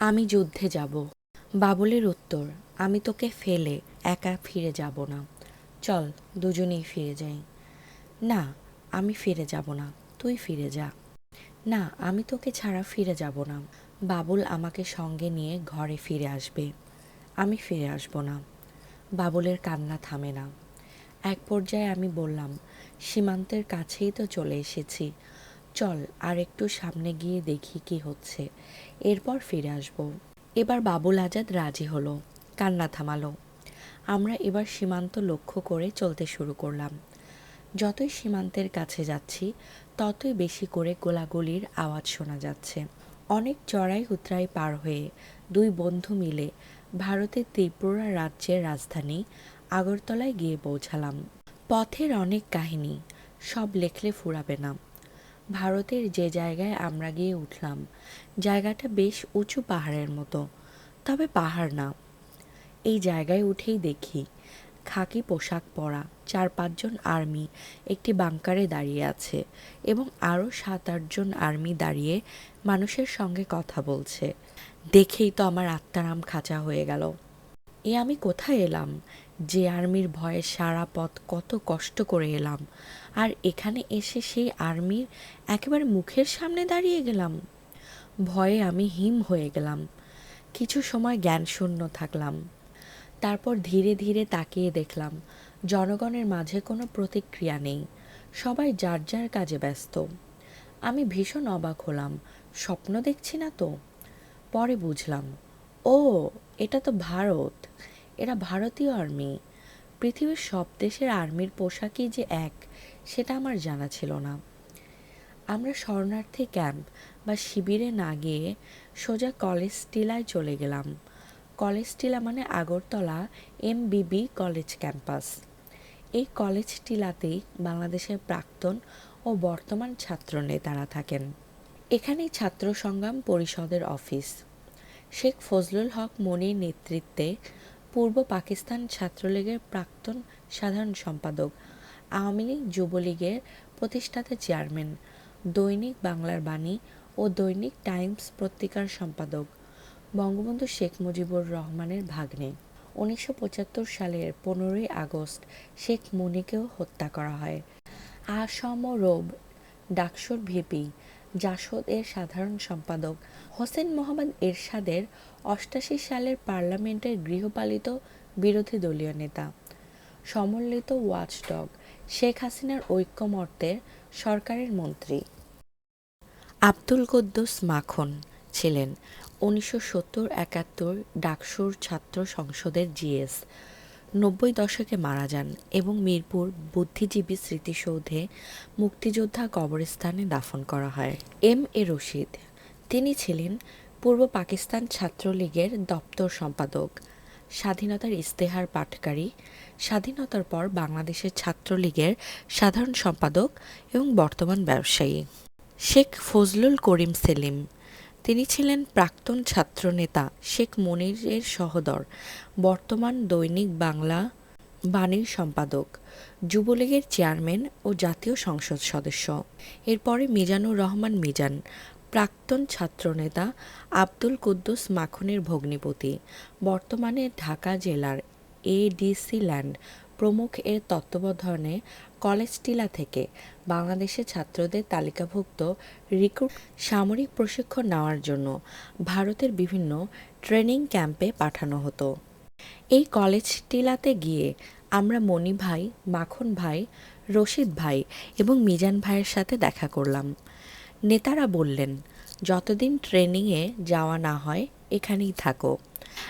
আমি যুদ্ধে যাব। বাবুলের উত্তর, আমি তোকে ফেলে একা ফিরে যাব না। চল, দুজনেই ফিরে যাই। না, আমি ফিরে যাব না, তুই ফিরে যা। না, আমি তোকে ছাড়া ফিরে যাব না। বাবুল আমাকে সঙ্গে নিয়ে ঘরে ফিরে আসবে। আমি ফিরে আসব না। বাবুলের কান্না থামে না। এক পর্যায়ে আমি বললাম, সীমান্তের কাছেই তো চলে এসেছি। চল, আর একটু সামনে গিয়ে দেখি কি হচ্ছে। এরপর ফিরে আসব। এবার বাবুল আজাদ রাজি হলো, কান্না থামালো। আমরা এবার সীমান্ত লক্ষ্য করে চলতে শুরু করলাম। যতই সীমান্তের কাছে যাচ্ছি, ততই বেশি করে গোলাগুলির আওয়াজ শোনা যাচ্ছে। অনেক চড়াই উতরাই পার হয়ে দুই বন্ধু মিলে ভারতের ত্রিপুরা রাজ্যের রাজধানী আগরতলায় গিয়ে পৌঁছালাম। পথের অনেক কাহিনী সব লেখলে ফুরাবে না। ভারতের যে জায়গায় আমরা গিয়ে উঠলাম, জায়গাটা বেশ উঁচু পাহাড়ের মতো, তবে পাহাড় না। এই জায়গায় উঠেই দেখি, খাকি পোশাক পরা চার পাঁচজন আর্মি একটি বাংকারে দাঁড়িয়ে আছে এবং আরও সাত আটজন আর্মি দাঁড়িয়ে মানুষের সঙ্গে কথা বলছে। দেখেই তো আমার আত্মারাম খাঁচা হয়ে গেল। এ আমি কোথায় এলাম? যে আর্মির ভয়ে সারা পথ কত কষ্ট করে এলাম। আর এখানে এসে সেই আর্মির একেবারে মুখের সামনে দাঁড়িয়ে গেলাম। ভয়ে আমি হিম হয়ে গেলাম। কিছু সময় জ্ঞানশূন্য থাকলাম। তারপর ধীরে ধীরে তাকিয়ে দেখলাম, জনগণের মাঝে কোনো প্রতিক্রিয়া নেই। সবাই যার যার কাজে ব্যস্ত। আমি ভীষণ অবাক হলাম। স্বপ্ন দেখছি না তো? পরে বুঝলাম, ও এটা তো ভারত। এরা ভারতীয় আর্মি। পৃথিবীর সব দেশের আর্মির পোশাকই যে এক, সেটা আমার জানা ছিল না। আমরা শরণার্থী ক্যাম্প বা শিবিরে না গিয়ে সোজা কলেজ টিলায় চলে গেলাম। কলেজ টিলা মানে আগরতলা এমবিবি কলেজ ক্যাম্পাস। এই কলেজ টিলাতেই বাংলাদেশের প্রাক্তন ও বর্তমান ছাত্র নেতারা থাকেন। এখানেই ছাত্র সংগ্রাম পরিষদের অফিস। শেখ ফজলুল হক মনির নেতৃত্বে পূর্ব পাকিস্তান ছাত্রলীগের প্রাক্তন সাধারণ সম্পাদক, আওয়ামী লীগ যুবলীগের প্রতিষ্ঠাতা চেয়ারম্যান, দৈনিক বাংলার বাণী ও দৈনিক টাইমস পত্রিকার সম্পাদক বঙ্গবন্ধু শেখ মুজিবুর রহমানের ভাগ্নে। উনিশশো পঁচাত্তর সালের পনেরোই আগস্ট শেখ মুনিকেও হত্যা করা হয়। আসম রোব, ডাকসুর ভিপি জাসদ এর সাধারণ সম্পাদক। হোসেন মোহাম্মদ এরশাদের অষ্টাশি সালের পার্লামেন্টের গৃহপালিত বিরোধী দলীয় নেতা। সমন্বিত ওয়াচডগ। শেখ হাসিনার ঐক্যমত্যের সরকারের মন্ত্রী। আব্দুল কুদ্দুস মাখন ছিলেন। উনিশশো সত্তর একাত্তর ডাকসুর ছাত্র সংসদের জিএস নব্বই দশকে মারা যান এবং মিরপুর বুদ্ধিজীবী স্মৃতিসৌধে মুক্তিযোদ্ধা কবরস্থানে দাফন করা হয়। M A Rashid. তিনি ছিলেন পূর্ব পাকিস্তান ছাত্রলীগের দপ্তর সম্পাদক, স্বাধীনতার ইস্তেহার পাঠকারী, স্বাধীনতার পর বাংলাদেশের ছাত্রলীগের সাধারণ সম্পাদক এবং বর্তমান ব্যবসায়ী। শেখ ফজলুল করিম সেলিম তিনি ছিলেন প্রাক্তন ছাত্রনেতা শেখ মনিরের সহদর, বর্তমান দৈনিক বাংলা বাণীর সম্পাদক, যুবলীগের চেয়ারম্যান ও জাতীয় সংসদ সদস্য। এরপরে মিজানুর রহমান মিজান, প্রাক্তন ছাত্রনেতা আব্দুল কুদ্দুস মাখনের ভগ্নিপতি, বর্তমানে ঢাকা জেলার এডিসি ল্যান্ড প্রমুখ এর তত্ত্বাবধানে কলেজ টিলা থেকে বাংলাদেশের ছাত্রদের তালিকাভুক্ত রিক্রুট সামরিক প্রশিক্ষণ নেওয়ার জন্য ভারতের বিভিন্ন ট্রেনিং ক্যাম্পে পাঠানো হতো। এই কলেজ টিলাতে গিয়ে আমরা মণি ভাই, মাখন ভাই, রশিদ ভাই এবং মিজান ভাইয়ের সাথে দেখা করলাম। নেতারা বললেন, যতদিন ট্রেনিংয়ে যাওয়া না হয়, এখানেই থাকো।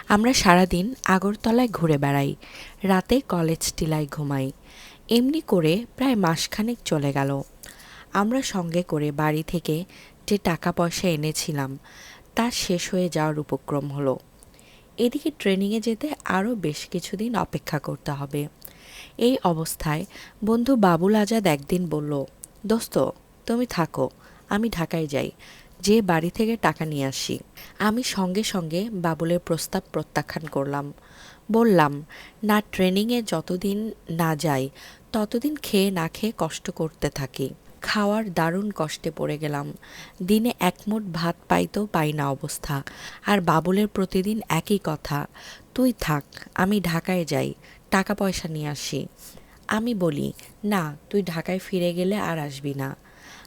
আমরা সারাদিন আগরতলায় ঘুরে বেড়াই, রাতে কলেজ টিলায় ঘুমাই, এমনি করে প্রায় মাসখানেক চলে গেল। আমরা সঙ্গে করে বাড়ি থেকে যে টাকা পয়সা এনেছিলাম, তা শেষ হয়ে যাওয়ার উপক্রম হলো। এদিকে ট্রেনিংয়ে যেতে আরও বেশ কিছুদিন অপেক্ষা করতে হবে। এই অবস্থায় বন্ধু বাবুল আজাদ একদিন বলল, দোস্ত, তুমি থাকো, আমি ঢাকায় যাই। যে বাড়ি থেকে টাকা নিয়ে আসি, আমি সঙ্গে সঙ্গে বাবুলের প্রস্তাব প্রত্যাখ্যান করলাম। বললাম, না, ট্রেনিংয়ে যতদিন না যাই, ততদিন খেয়ে না খেয়ে কষ্ট করতে থাকি। খাওয়ার দারুণ কষ্টে পড়ে গেলাম। দিনে এক মুঠ ভাত পাইতেও পাই না অবস্থা। আর বাবুলের প্রতিদিন একই কথা, তুই থাক, আমি ঢাকায় যাই, টাকা পয়সা নিয়ে আসি। আমি বলি, না, তুই ঢাকায় ফিরে গেলে আর আসবি না।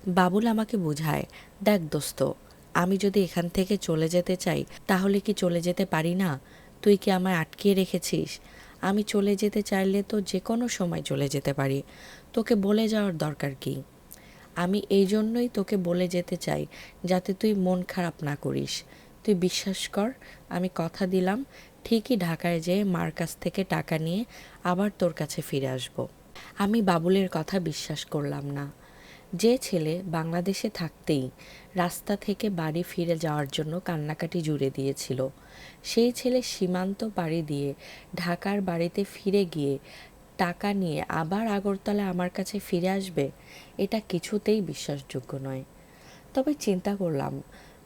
বাবুল আমাকে বোঝায়, দেখ দোস্ত, আমি যদি এখান থেকে চলে যেতে চাই, তাহলে কি চলে যেতে পারি না? তুই কি আমায় আটকিয়ে রেখেছিস? আমি চলে যেতে চাইলে তো যে কোনো সময় চলে যেতে পারি। তোকে বলে যাওয়ার দরকার কি? আমি এই জন্যই তোকে বলে যেতে চাই, যাতে তুই মন খারাপ না করিস। তুই বিশ্বাস কর, আমি কথা দিলাম, ঠিকই ঢাকায় যেয়ে মার কাছ থেকে টাকা নিয়ে আবার তোর কাছে ফিরে আসব। আমি বাবুলের কথা বিশ্বাস করলাম না। যে ছেলে বাংলাদেশে থাকতেই রাস্তা থেকে বাড়ি ফিরে যাওয়ার জন্য কান্নাকাটি জুড়ে দিয়েছিল, সেই ছেলে সীমান্ত পাড়ি দিয়ে ঢাকার বাড়িতে ফিরে গিয়ে টাকা নিয়ে আবার আগরতলা আমার কাছে ফিরে আসবে, এটা কিছুতেই বিশ্বাসযোগ্য নয়। তবে চিন্তা করলাম,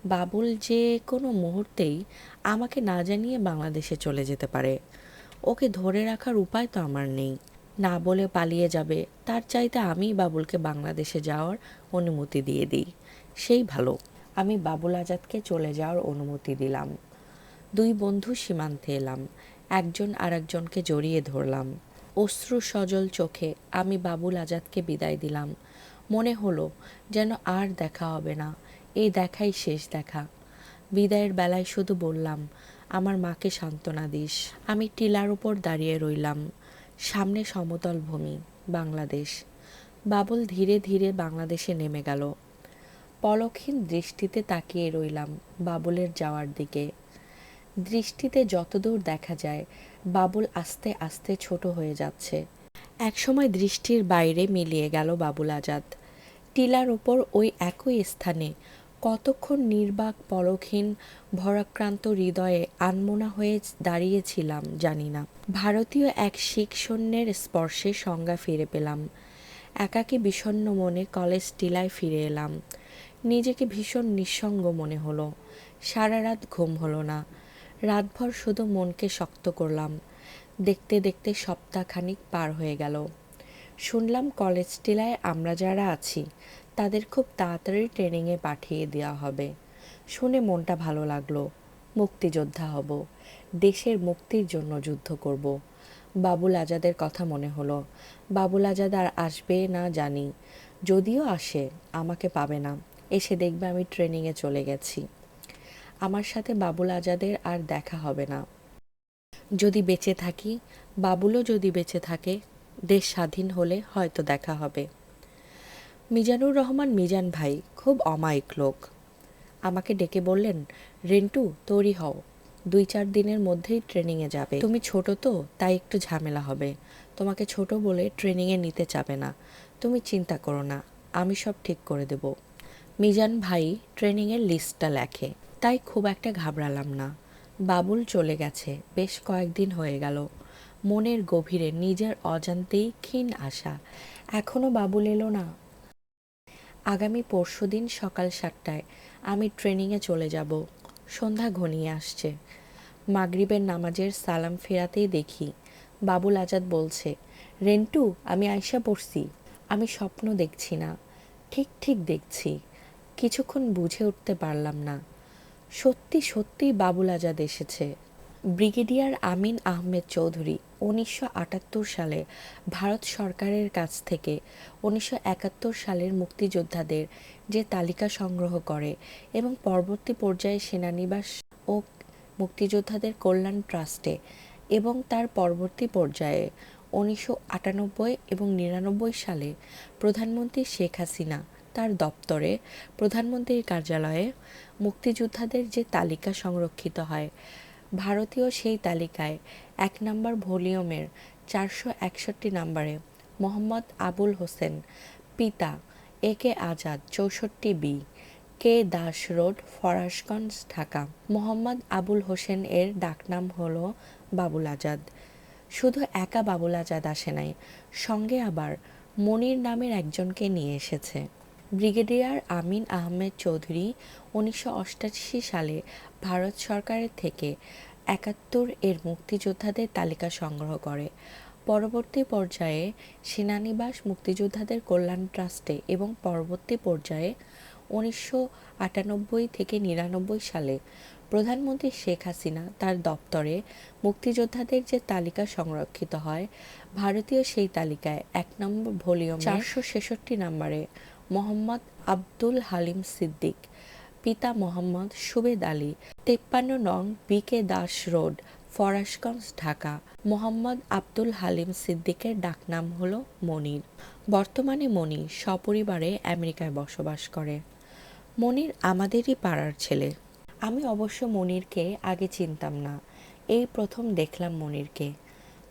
বাবুল যে কোনো মুহূর্তেই আমাকে না জানিয়ে বাংলাদেশে চলে যেতে পারে, ওকে ধরে রাখার উপায় তো আমার নেই। না বলে পালিয়ে যাবে, তার চাইতে আমি বাবুলকে বাংলাদেশে যাওয়ার অনুমতি দিয়ে দিই। সেই ভালো। আমি বাবুল আজাদকে চলে যাওয়ার অনুমতি দিলাম। দুই বন্ধু সীমান্তে এলাম। একজন আরেকজনকে জড়িয়ে ধরলাম। অশ্রু সজল চোখে আমি বাবুল আজাদকে বিদায় দিলাম। মনে হলো যেন আর দেখা হবে না, এই দেখাই শেষ দেখা। বিদায়ের বেলায় শুধু বললাম, আমার মাকে সান্ত্বনা দিস। আমি টিলার উপর দাঁড়িয়ে রইলাম। সামনে সমতল ভূমি, বাংলাদেশ। বাবুল ধীরে ধীরে বাংলাদেশে নেমে গেল। পলকহীন দৃষ্টিতে তাকিয়ে রইলাম বাবুলের যাওয়ার দিকে। দৃষ্টিতে যতদূর দেখা যায়, বাবুল আস্তে আস্তে ছোট হয়ে যাচ্ছে। একসময় দৃষ্টির বাইরে মিলিয়ে গেল বাবুল আজাদ। টিলার ওপর ওই একই স্থানে কতক্ষণ নির্বাক পলকহীন ভরাক্রান্ত হৃদয়ে আনমোনা হয়ে দাঁড়িয়েছিলাম জানি না। ভারতীয় এক শিখ সৈন্যের স্পর্শে সংজ্ঞা ফিরে পেলাম। একাকী বিষণ্ণ মনে কলেজ টিলায় ফিরে এলাম। নিজেকে ভীষণ নিঃসঙ্গ মনে হলো। সারা রাত ঘুম হলো না। রাতভর শুধু মনকে শক্ত করলাম। দেখতে দেখতে সপ্তাহখানিক পার হয়ে গেল। শুনলাম কলেজ টিলায় আমরা যারা আছি তাদের খুব তাড়াতাড়ি ট্রেনিংয়ে পাঠিয়ে দেওয়া হবে। শুনে মনটা ভালো লাগল। মুক্তিযোদ্ধা হব। দেশের মুক্তির জন্য যুদ্ধ করব। বাবুল আজাদের কথা মনে হলো। বাবুল আজাদ আর আসবে না জানি। যদিও আসে, আমাকে পাবে না। এসে দেখবে আমি ট্রেনিংয়ে চলে গেছি। আমার সাথে বাবুল আজাদের আর দেখা হবে না। যদি বেঁচে থাকি, বাবুলও যদি বেঁচে থাকে, দেশ স্বাধীন হলে হয়তো দেখা হবে। মিজানুর রহমান মিজান ভাই খুব অমায়িক লোক। আমাকে ডেকে বললেন, রেন্টু, তৈরি হও। দুই চার দিনের মধ্যেই ট্রেনিংয়ে যাবে। তুমি ছোট তো, তাই একটু ঝামেলা হবে। তোমাকে ছোট বলে ট্রেনিংয়ে নিতে চাবে না। তুমি চিন্তা করো না, আমি সব ঠিক করে দেব। মিজান ভাই ট্রেনিংয়ের লিস্টটা লেখে। তাই খুব একটা ঘাবড়ালাম না। বাবুল চলে গেছে, বেশ কয়েকদিন হয়ে গেল। মনের গভীরে নিজের অজান্তেই ক্ষীণ আশা। এখনও বাবুল এলো না আগামী পরশু দিন সকাল সাতটায় আমি ট্রেনিংয়ে চলে যাব। সন্ধ্যা ঘনিয়ে আসছে। মাগরিবের নামাজের সালাম ফেরাতেই দেখি বাবুল আজাদ বলছে, রেন্টু, আমি আয়সা পড়ছি। আমি স্বপ্ন দেখছি না। ঠিক ঠিক দেখছি। কিছুক্ষণ বুঝে উঠতে পারলাম না। সত্যি সত্যি বাবুল আজাদ এসেছে। ব্রিগেডিয়ার আমিন আহমেদ চৌধুরী উনিশশো আটাত্তর সালে ভারত সরকারের কাছ থেকে উনিশশো একাত্তর সালের মুক্তিযোদ্ধাদের যে তালিকা সংগ্রহ করে এবং পরবর্তী পর্যায়ে সেনানিবাস ও মুক্তিযোদ্ধাদের কল্যাণ ট্রাস্টে এবং তার পরবর্তী পর্যায়ে উনিশশো আটানব্বই এবং নিরানব্বই সালে প্রধানমন্ত্রী শেখ হাসিনা তার দপ্তরে প্রধানমন্ত্রীর কার্যালয়ে মুক্তিযোদ্ধাদের যে তালিকা সংরক্ষিত হয় ভারতীয় সেই তালিকায় এক নম্বর ভলিউমের চারশো একষট্টি নম্বরে মোহাম্মদ আবুল হোসেন, পিতা এ কে আজাদ, চৌষট্টি B, K Das road, Farashganj, Dhaka. Mohammad Abul Hossain এর ডাকনাম হল বাবুল আজাদ। শুধু একা বাবুল আজাদ আসে নাই, সঙ্গে আবার মনির নামের একজনকে নিয়ে এসেছে। ব্রিগেডিয়ার আমিন আহমেদ চৌধুরী উনিশশো সালে ভারত সরকারের থেকে একাত্তর এর মুক্তিযোদ্ধাদের তালিকা সংগ্রহ করে। পরবর্তী পর্যায়ে সেনানিবাস মুক্তিযোদ্ধাদের কল্যাণ ট্রাস্টে এবং পরবর্তী পর্যায়ে উনিশশো আটানব্বই থেকে নিরানব্বই সালে প্রধানমন্ত্রী শেখ হাসিনা তার দপ্তরে মুক্তিযোদ্ধাদের যে তালিকা সংরক্ষিত হয়, ভারতীয় সেই তালিকায় এক নম্বর ভলিউম চারশো ছেষট্টি নম্বরে মোহাম্মদ আব্দুল হালিম সিদ্দিক, পিতা মোহাম্মদ সুবেদ আলী, তেপ্পান্ন নং B K Das road, Farashganj, Dhaka. Mohammad Abdul Halim সিদ্দিকের ডাকনাম হলো মনির। বর্তমানে মনির সপরিবারে আমেরিকায় বসবাস করে। মনির আমাদেরই পাড়ার ছেলে। আমি অবশ্য মনিরকে আগে চিনতাম না। এই প্রথম দেখলাম মনিরকে।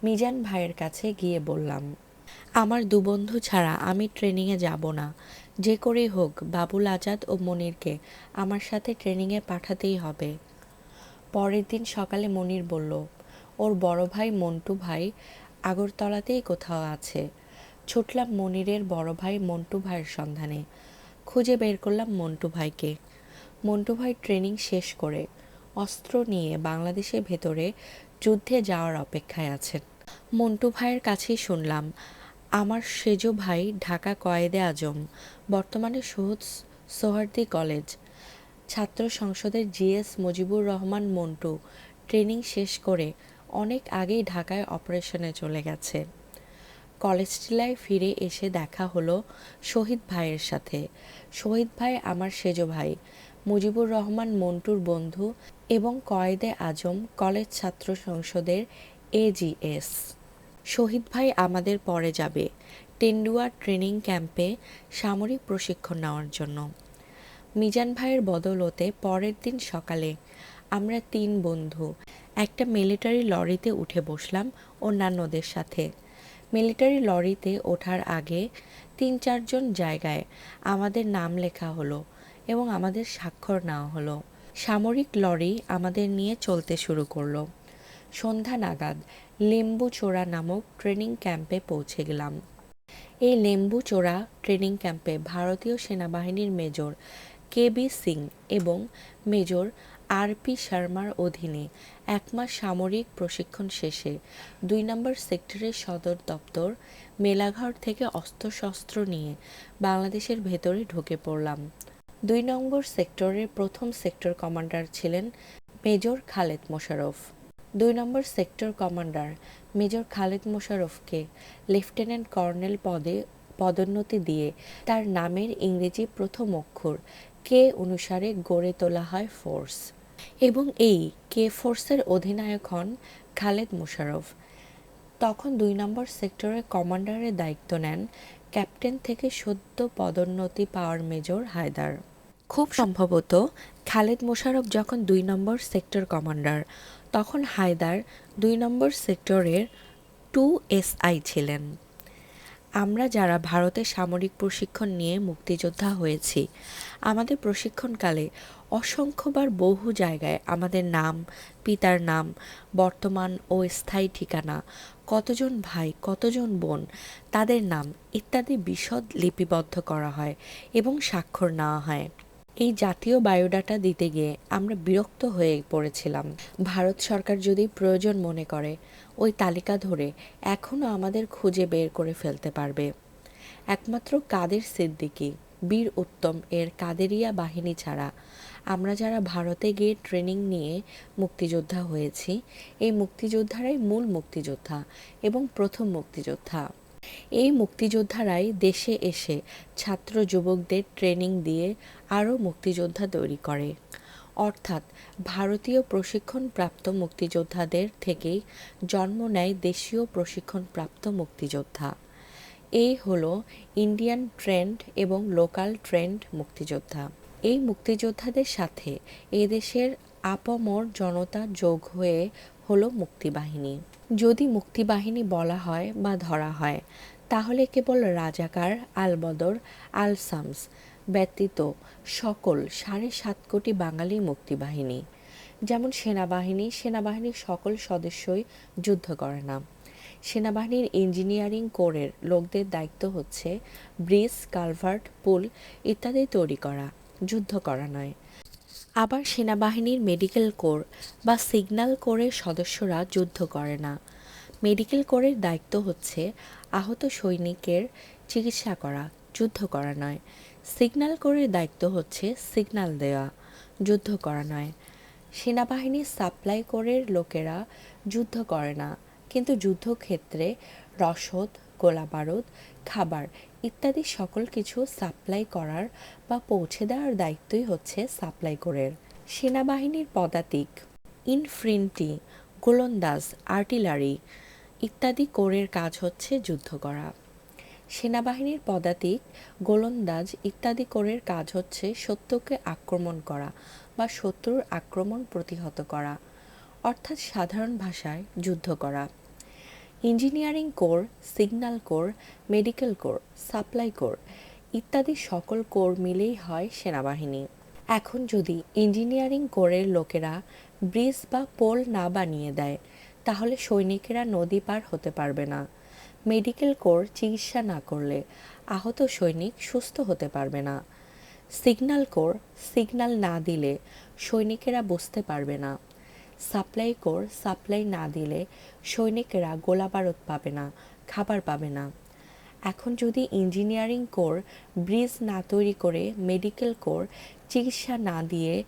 মিজান ভাইয়ের কাছে গিয়ে বললাম, আমার দু বন্ধু ছাড়া আমি ট্রেনিংয়ে যাব না। যে করেই হোক, বাবুল আজাদ ও মনিরকে আমার সাথে ট্রেনিংয়ে পাঠাতেই হবে। পরের দিন সকালে মনির বলল, ওর বড় ভাই মন্টু ভাই আগরতলাতেই কোথাও আছে। ছুটলাম মনিরের বড় ভাই মন্টু ভাইয়ের সন্ধানে। খুঁজে বের করলাম মন্টু ভাইকে। মন্টু ভাই ট্রেনিং শেষ করে অস্ত্র নিয়ে বাংলাদেশের ভেতরে যুদ্ধে যাওয়ার অপেক্ষায় আছেন। মন্টু ভাইয়ের কাছেই শুনলাম আমার সেজ ভাই ঢাকা কয়েদে আজম, বর্তমানে সহজ সোহার্দি কলেজ। ছাত্র সংসদের জিএস মুজিবুর রহমান মন্টু ট্রেনিং শেষ করে অনেক আগেই ঢাকায় অপারেশনে চলে গেছে। কলেজ টিলায় ফিরে এসে দেখা হলো শহীদ ভাইয়ের সাথে। শহীদ ভাই আমার সেজো ভাই, মুজিবুর রহমান মন্টুর বন্ধু এবং কয়েদে আজম কলেজ ছাত্র সংসদের এজিএস শহীদ ভাই আমাদের পরে যাবে টেন্ডুয়া ট্রেনিং ক্যাম্পে সামরিক প্রশিক্ষণ নেওয়ার জন্য। মিজান ভাইয়ের বদৌলতে পরের দিন সকালে আমরা তিন বন্ধু একটা মিলিটারি লরিতে উঠে বসলাম অন্যান্যদের সাথে। মিলিটারি লরিতে ওঠার আগে তিন চারজন জায়গায় আমাদের নাম লেখা হলো এবং আমাদের স্বাক্ষর নেওয়া হলো। সামরিক লরি আমাদের নিয়ে চলতে শুরু করল। সন্ধ্যা নাগাদ লেম্বু চোরা নামক ট্রেনিং ক্যাম্পে পৌঁছে গেলাম। এই লেম্বু চোরা ট্রেনিং ক্যাম্পে ভারতীয় সেনাবাহিনীর মেজর কে বি সিং এবং মেজর আর পি শর্মার অধীনে এক মাস সামরিক প্রশিক্ষণ শেষে দুই নম্বর সেক্টরের সদর দপ্তর মেলাঘর থেকে অস্ত্রশস্ত্র নিয়ে বাংলাদেশের ভেতরে ঢুকে পড়লাম। দুই নম্বর সেক্টরের প্রথম সেক্টর কমান্ডার ছিলেন মেজর খালেদ মোশারফ দুই নম্বর সেক্টর কমান্ডার, মেজর খালেদ মোশারফকে লেফটেন্যান্ট কর্নেল পদে পদোন্নতি দিয়ে তার নামের ইংরেজি প্রথম অক্ষর কে অনুসারে গড়ে তোলা হয় ফোর্স। এবং এই কে ফোর্সের অধিনায়ক হন খালেদ মোশারফ। তখন দুই নম্বর সেক্টরের কমান্ডারের দায়িত্ব নেন ক্যাপ্টেন থেকে সদ্য পদোন্নতি পাওয়ার মেজর হায়দার। খুব সম্ভবত খালেদ মোশারফ যখন দুই নম্বর সেক্টর কমান্ডার তখন হায়দার দুই নম্বর সেক্টরের টু এসআই ছিলেন। আমরা যারা ভারতে সামরিক প্রশিক্ষণ নিয়ে মুক্তিযোদ্ধা হয়েছি, আমাদের প্রশিক্ষণকালে অসংখ্যবার বহু জায়গায় আমাদের নাম, পিতার নাম, বর্তমান ও স্থায়ী ঠিকানা, কতজন ভাই, কতজন বোন, তাদের নাম ইত্যাদি বিশদ লিপিবদ্ধ করা হয় এবং স্বাক্ষর নেওয়া হয়। এই জাতীয় বায়োডাটা দিতে গিয়ে আমরা বিরক্ত হয়ে পড়েছিলাম। ভারত সরকার যদি প্রয়োজন মনে করে, ওই তালিকা ধরে এখনও আমাদের খুঁজে বের করে ফেলতে পারবে। একমাত্র কাদের সিদ্দিকী, বীর উত্তম এর কাদেরিয়া বাহিনী ছাড়া। আমরা যারা ভারতে গিয়ে ট্রেনিং নিয়ে মুক্তিযোদ্ধা হয়েছি, এই মুক্তিযোদ্ধারাই মূল মুক্তিযোদ্ধা এবং প্রথম মুক্তিযোদ্ধা। এই মুক্তিযোদ্ধারাই দেশে এসে ছাত্র যুবকদের ট্রেনিং দিয়ে আরও মুক্তিযোদ্ধা তৈরি করে। অর্থাৎ ভারতীয় প্রশিক্ষণপ্রাপ্ত মুক্তিযোদ্ধাদের থেকেই জন্ম নেয় দেশীয় প্রশিক্ষণপ্রাপ্ত মুক্তিযোদ্ধা। এই হলো ইন্ডিয়ান ট্রেন্ড এবং লোকাল ট্রেন্ড মুক্তিযোদ্ধা। এই মুক্তিযোদ্ধাদের সাথে এদেশের আপমর জনতা যোগ হয়ে হলো মুক্তিবাহিনী। যদি মুক্তিবাহিনী বলা হয় বা ধরা হয়, তাহলে কেবল রাজাকার, আলবদর আল সামস ব্যতীত সকল সাড়ে সাত কোটি বাঙালি মুক্তিবাহিনী। যেমন সেনাবাহিনী, সেনাবাহিনীর সকল সদস্যই যুদ্ধ করে না। সেনাবাহিনীর ইঞ্জিনিয়ারিং কোরের লোকদের দায়িত্ব হচ্ছে ব্রিজ, কালভার্ট, পুল ইত্যাদি তৈরি করা, যুদ্ধ করা নয়। আবার সেনাবাহিনীর মেডিকেল কোর বা সিগন্যাল কোরের সদস্যরা যুদ্ধ করে না। মেডিকেল কোরের দায়িত্ব হচ্ছে আহত সৈনিকের চিকিৎসা করা, যুদ্ধ করা নয়। সিগন্যাল কোরের দায়িত্ব হচ্ছে সিগন্যাল দেওয়া, যুদ্ধ করা নয়। সেনাবাহিনীর সাপ্লাই কোরের লোকেরা যুদ্ধ করে না, কিন্তু যুদ্ধক্ষেত্রে রসদ, গোলাবারুদ, খাবার ইত্যাদি সকল কিছু সাপ্লাই করার বা পৌঁছে দেওয়ার দায়িত্বই হচ্ছে সাপ্লাই কোরের। সেনাবাহিনীর পদাতিক, ইনফ্রিন্টি, গোলন্দাজ, আর্টিলারি ইত্যাদি কোরের কাজ হচ্ছে যুদ্ধ করা। সেনাবাহিনীর পদাতিক, গোলন্দাজ ইত্যাদি কোরের কাজ হচ্ছে সত্যকে আক্রমণ করা বা শত্রুর আক্রমণ প্রতিহত করা, অর্থাৎ সাধারণ ভাষায় যুদ্ধ করা। Engineering corps, signal corps, medical corps, supply corps ইত্যাদি সকল কোর মিলেই হয় সেনাবাহিনী। এখন যদি ইঞ্জিনিয়ারিং কোরের লোকেরা ব্রিজ বা পোল না বানিয়ে দেয়, তাহলে সৈনিকেরা নদী পার হতে পারবে না। মেডিকেল কোর চিকিৎসা না করলে আহত সৈনিক সুস্থ হতে পারবে না। সিগন্যাল কোর, সিগন্যাল না দিলে সৈনিকেরা বুঝতে পারবে না। সাপ্লাই কোর, সাপ্লাই না দিলে সৈনিকেরা গোলাবারুদ পাবে না, খাবার পাবে না। এখন যদি ইঞ্জিনিয়ারিং কোর, ব্রিজ না তৈরি করে মেডিকেল কোর, চিকিৎসা না দিয়ে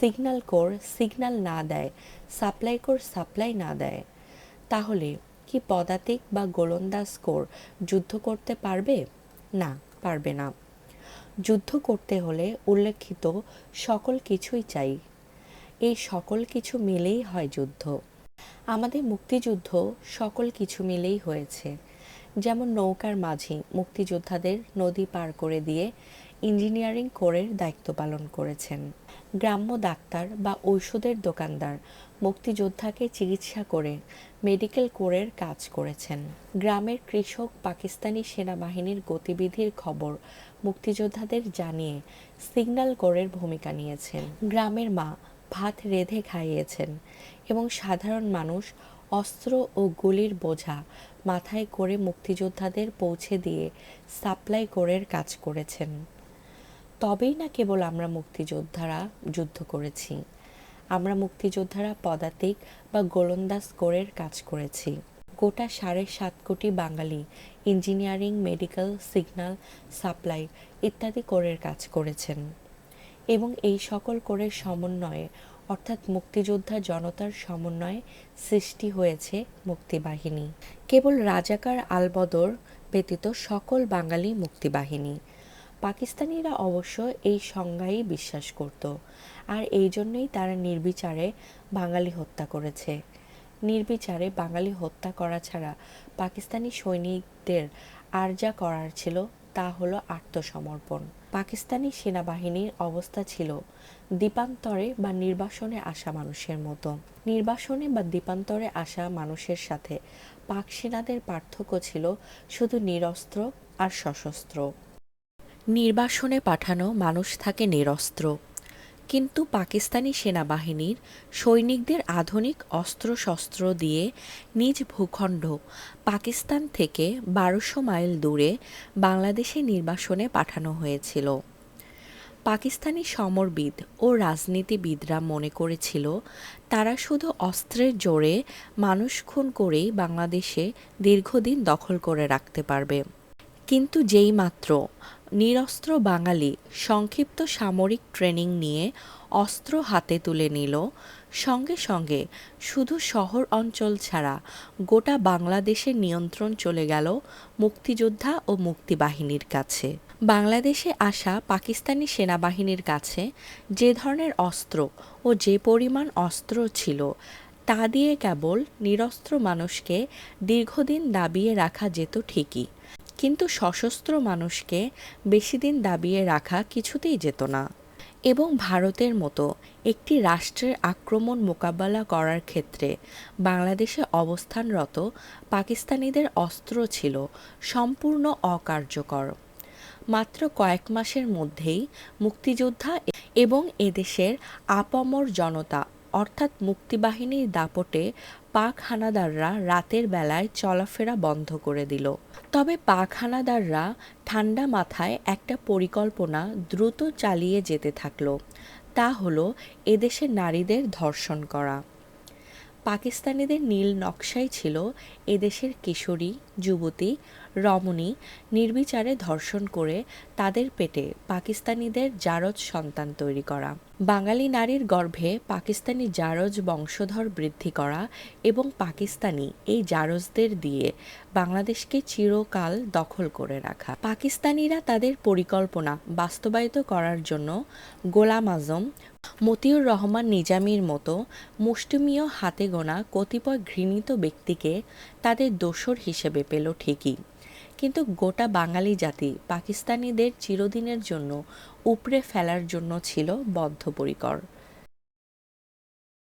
সিগন্যাল কোর, সিগন্যাল না দেয়, সাপ্লাই কোর, সাপ্লাই না দেয়, তাহলে কি পদাতিক বা গোলন্দাজ কোর যুদ্ধ করতে পারবে? না পারবে না। যুদ্ধ করতে হলে উল্লেখিত সকল কিছুই চাই। এই সকল কিছু মিলেই হয় যুদ্ধ। আমাদের মুক্তিযুদ্ধ সকল কিছু মিলেই হয়েছে। যেমন নৌকার মাঝি মুক্তিযোদ্ধাদের নদী পার করে দিয়ে ইঞ্জিনিয়ারিং কোরের দায়িত্ব পালন করেছেন। গ্রাম্য ডাক্তার বা ঔষধের দোকানদার মুক্তিযোদ্ধাকে চিকিৎসা করে মেডিকেল কোরের কাজ করেছেন। গ্রামের কৃষক পাকিস্তানি সেনাবাহিনীর গতিবিধির খবর মুক্তিযোদ্ধাদের জানিয়ে সিগন্যাল কোরের ভূমিকা নিয়েছেন। গ্রামের মা ভাত রেঁধে খাইয়েছেন এবং সাধারণ মানুষ অস্ত্র ও গুলির বোঝা মাথায় করে মুক্তিযোদ্ধাদের পৌঁছে দিয়ে সাপ্লাই কোরের কাজ করেছেন। তবেই না কেবল আমরা মুক্তিযোদ্ধারা যুদ্ধ করেছি, আমরা মুক্তিযোদ্ধারা পদাতিক বা গোলন্দাজ কোরের কাজ করেছি। গোটা সাড়ে সাত কোটি Bengali engineering, medical, signal, supply ইত্যাদি কোরের কাজ করেছেন। এবং এই সকল কোরের সমন্বয়ে, অর্থাৎ মুক্তিযোদ্ধা জনতার সমন্বয়ে সৃষ্টি হয়েছে মুক্তিবাহিনী। কেবল রাজাকার আলবদর ব্যতীত সকল বাঙালি মুক্তিবাহিনী। পাকিস্তানিরা অবশ্য এই সংজ্ঞাই বিশ্বাস করত, আর এই জন্যই তারা নির্বিচারে বাঙালি হত্যা করেছে। নির্বিচারে বাঙালি হত্যা করা ছাড়া পাকিস্তানি সৈনিকদের আর যা করার ছিল তা হলো আত্মসমর্পণ। পাকিস্তানি সেনাবাহিনীর অবস্থা ছিল দ্বীপান্তরে বা নির্বাসনে আসা মানুষের মতো। নির্বাসনে বা দ্বীপান্তরে আসা মানুষের সাথে পাক সেনাদের পার্থক্য ছিল শুধু নিরস্ত্র আর সশস্ত্র। নির্বাসনে পাঠানো মানুষ থাকে নিরস্ত্র। কিন্তু পাকিস্তানি সেনাবাহিনীর সৈনিকদের আধুনিক অস্ত্রশস্ত্র দিয়ে নিজ ভূখণ্ড পাকিস্তান থেকে বারোশো মাইল দূরে বাংলাদেশে নির্বাসনে পাঠানো হয়েছিল। পাকিস্তানি সমরবিদ ও রাজনীতিবিদরা মনে করেছিল, তারা শুধু অস্ত্রের জোরে মানুষ খুন করেই বাংলাদেশে দীর্ঘদিন দখল করে রাখতে পারবে। কিন্তু যেই মাত্র। নিরস্ত্র বাঙালি সংক্ষিপ্ত সামরিক ট্রেনিং নিয়ে অস্ত্র হাতে তুলে নিল। সঙ্গে সঙ্গে শুধু শহর অঞ্চল ছাড়া গোটা বাংলাদেশের নিয়ন্ত্রণ চলে গেল মুক্তিযোদ্ধা ও মুক্তিবাহিনীর কাছে। বাংলাদেশে আসা পাকিস্তানি সেনাবাহিনীর কাছে যে ধরনের অস্ত্র ও যে পরিমাণ অস্ত্র ছিল তা দিয়ে কেবল নিরস্ত্র মানুষকে দীর্ঘদিন দাবিয়ে রাখা যেত ঠিকই। কিন্তু সশস্ত্র মানুষকে বেশি দিন দাবিয়ে রাখা কিছুতেই যেত না। এবং ভারতের মতো একটি রাষ্ট্রের আক্রমণ মোকাবেলা করার ক্ষেত্রে বাংলাদেশে অবস্থানরত পাকিস্তানিদের অস্ত্র ছিল সম্পূর্ণ অকার্যকর। মাত্র কয়েক মাসের মধ্যেই মুক্তিযোদ্ধা এবং এদেশের আপামর জনতা অর্থাৎ মুক্তিবাহিনীর দাপটে পাক হানাদাররা রাতের বেলায় চলাফেরা বন্ধ করে দিল। তবে পাক হানাদাররা ঠান্ডা মাথায় একটা পরিকল্পনা দ্রুত চালিয়ে যেতে থাকল। তা হলো এদেশের নারীদের ধর্ষণ করা। পাকিস্তানিদের নীল নকশাই ছিল এদেশের কিশোরী, যুবতী রমণী নির্বিচারে ধর্ষণ করে তাদের পেটে পাকিস্তানিদের জারজ সন্তান তৈরি করা। বাঙালি নারীর গর্ভে পাকিস্তানি জারজ বংশধর বৃদ্ধি করা এবং পাকিস্তানি এই জারজদের দিয়ে বাংলাদেশকে চিরকাল দখল করে রাখা। পাকিস্তানিরা তাদের পরিকল্পনা বাস্তবায়িত করার জন্য গোলাম আজম, মতিউর রহমান নিজামীর মতো মুষ্টিমীয় হাতে গোনা কতিপয় ঘৃণিত ব্যক্তিকে তাদের দোসর হিসেবে পেল ঠিকই। কিন্তু গোটা বাঙালি জাতি পাকিস্তানিদের চিরদিনের জন্য উপড়ে ফেলার জন্য ছিল বদ্ধপরিকর।